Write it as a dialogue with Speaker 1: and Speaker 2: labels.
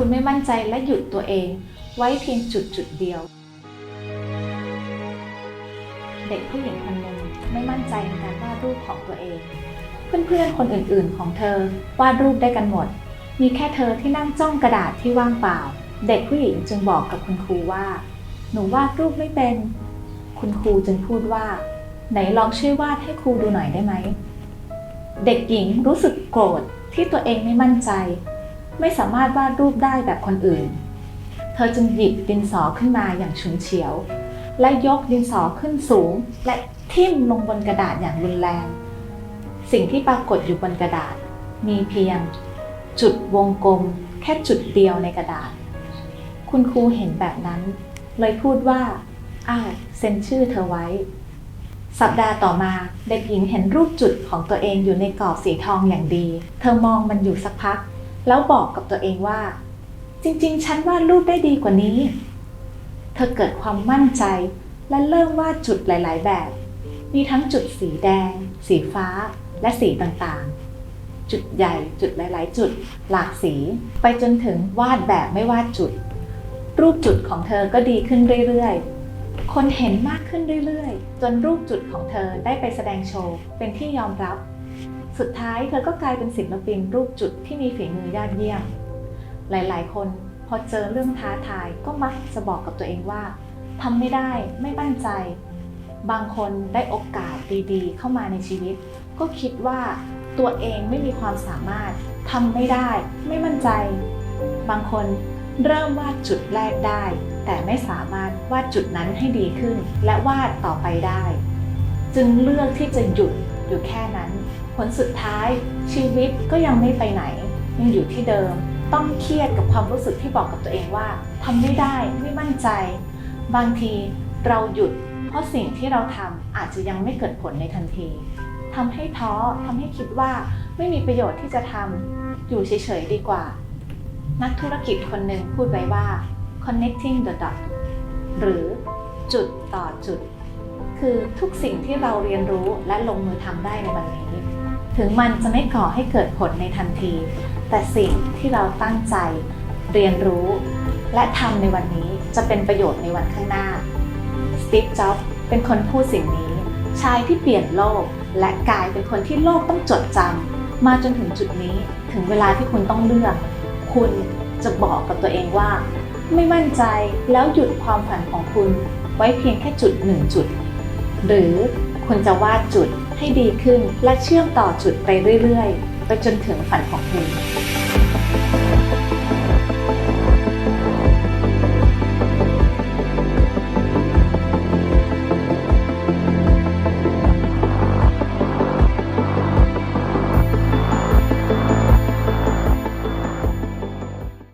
Speaker 1: คุณไม่มั่นใจและหยุดตัวเอง ไว้เพียงจุดจุดเดียว เด็กผู้หญิงคนหนึ่งไม่มั่นใจในการวาดรูปของตัวเอง เพื่อนๆคนอื่นๆของเธอวาดรูปได้กันหมด มีแค่เธอที่นั่งจ้องกระดาษที่ว่างเปล่า เด็กผู้หญิงจึงบอกกับคุณครูว่า หนูวาดรูปไม่เป็น คุณครูจึงพูดว่า ไหนลองช่วยวาดให้ครูดูหน่อยได้ไหม เด็กหญิงรู้สึกโกรธที่ตัวเองไม่มั่นใจ ไม่สามารถวาดรูปได้แบบคนอื่น เธอจึงหยิบดินสอขึ้นมาอย่างฉุนเฉียว และยกดินสอขึ้นสูง และทิ่มลงบนกระดาษอย่างรุนแรง สิ่งที่ปรากฏอยู่บนกระดาษ มีเพียงจุดวงกลมแค่จุดเดียวในกระดาษ คุณครูเห็นแบบนั้น เลยพูดว่า อ้าวเซ็นชื่อเธอไว้ สัปดาห์ต่อมาเด็กหญิงเห็นรูปจุดของตัวเองอยู่ในกรอบสีทองอย่างดี เธอมองมันอยู่สักพัก แล้วบอกกับตัวเองว่า จริงๆ ฉันวาดรูปได้ดีกว่านี้ เธอเกิดความมั่นใจและเริ่มวาดจุดหลาย ๆ แบบ มีทั้งจุดสีแดง สีฟ้า และสีต่างๆ จุดใหญ่จุดหลาย ๆ จุด หลากสี ไปจนถึงวาดแบบไม่วาดจุด รูปจุดของเธอก็ดีขึ้นเรื่อย ๆ คนเห็นมากขึ้นเรื่อย ๆ จนรูปจุดของเธอได้ไปแสดงโชว์เป็นที่ยอมรับ สุดท้ายเธอก็กลายเป็นศิลปินรูปจุดที่มีฝีมือยอดเยี่ยม หลายๆ คนพอเจอเรื่องท้าทายก็มักจะบอกกับตัวเองว่าทำไม่ได้ไม่มั่นใจ บางคนได้โอกาสดีๆ เข้ามาในชีวิต ก็คิดว่าตัวเองไม่มีความสามารถทำไม่ได้ ไม่มั่นใจ บางคนเริ่มวาดจุดแรกได้ แต่ไม่สามารถวาดจุดนั้นให้ดีขึ้น และวาดต่อไปได้ จึงเลือกที่จะหยุดอยู่แค่นั้น ผลสุดท้ายชีวิตก็ยังไม่ไปไหน ยังอยู่ที่เดิม ต้องเครียดกับความรู้สึกที่บอกกับตัวเองว่าทำไม่ได้ไม่มั่นใจ บางทีเราหยุด เพราะสิ่งที่เราทำอาจจะยังไม่เกิดผลในทันทีทำให้ท้อทำให้คิดว่าไม่มีประโยชน์ที่จะทำอยู่เฉยๆดีกว่า นักธุรกิจคนหนึ่งพูดไว้ว่า connecting the dots หรือจุดต่อจุด คือทุกสิ่งที่เราเรียนรู้และลงมือทำได้ในวันนี้ ถึงมันจะไม่ก่อให้เกิดผลในทันที แต่สิ่งที่เราตั้งใจเรียนรู้ และทำในวันนี้จะเป็นประโยชน์ในวันข้างหน้า สตีฟ จ็อบส์เป็นคนพูดสิ่งนี้ ชายที่เปลี่ยนโลก และกลายเป็นคนที่โลกต้องจดจำมาจนถึงจุดนี้ถึงเวลาที่คุณต้องเลือก คุณจะบอกกับตัวเองว่า ไม่มั่นใจแล้วหยุดความฝันของคุณไว้เพียงแค่จุดหนึ่งจุด หรือคุณจะวาดจุด ให้ดีขึ้นและเชื่อมต่อจุดไปเรื่อยๆ ไปจนถึงฝันของคุณ